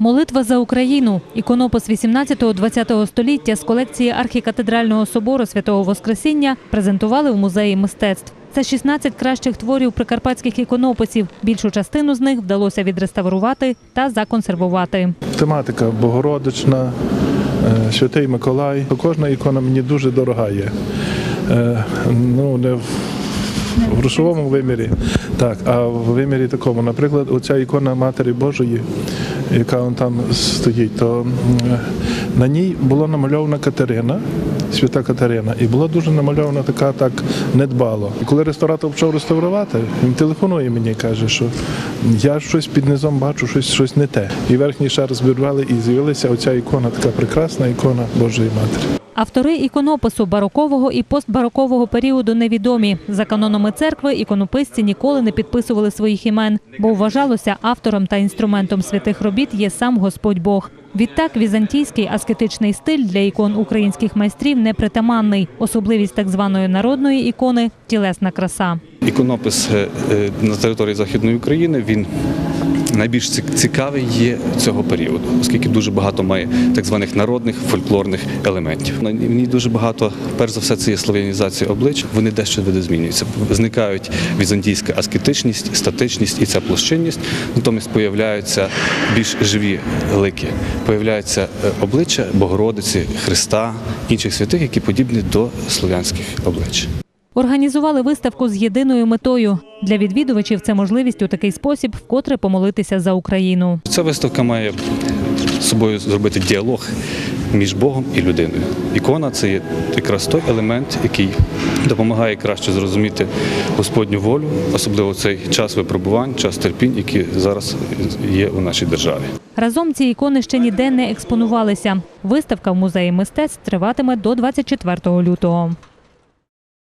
Молитва за Україну. Іконопис 18-20 століття з колекції архікатедрального собору Святого Воскресіння презентували в музеї мистецтв. Це 16 кращих творів прикарпатських іконописів. Більшу частину з них вдалося відреставрувати та законсервувати. Тематика Богородична, е, Святий Миколай. Кожна ікона мені дуже дорога є. Е, Ну, не в грошовому вимірі, так, а в вимірі такому. Наприклад, оця ікона Матері Божої, яка он там стоїть, то на ній була намальована Катерина, свята Катерина, і була дуже намальована така так недбало. І коли ресторатор почав реставрувати, він телефонує мені і каже, що я щось під низом бачу, щось, щось не те. І верхній шар збірвали, і з'явилася оця ікона, така прекрасна ікона Божої Матері. Автори іконопису барокового і постбарокового періоду невідомі. За канонами церкви іконописці ніколи не підписували своїх імен, бо вважалося автором та інструментом святих робіт є сам Господь Бог. Відтак візантійський аскетичний стиль для ікон українських майстрів непритаманний. Особливість так званої народної ікони тілесна краса. Іконопис е, е, на території Західної України він найбільш цік- цікавий є цього періоду, оскільки дуже багато має так званих народних фольклорних елементів. На ній дуже багато, перш за все, це є слав'янізація облич. Вони дещо видозмінюються. Зникають візантійська аскетичність, статичність і ця площинність. Натомість появляються більш живі лики. Появляються е, обличчя Богородиці, Христа, інших святих, які подібні до слов'янських облич. Організували виставку з єдиною метою. Для відвідувачів це можливість у такий спосіб вкотре помолитися за Україну. Ця виставка має з собою зробити діалог між Богом і людиною. Ікона це є якраз той елемент, який допомагає краще зрозуміти Господню волю, особливо цей час випробувань, час терпінь, які зараз є у нашій державі. Разом ці ікони ще ніде не експонувалися. Виставка в музеї мистецтв триватиме до 24 лютого.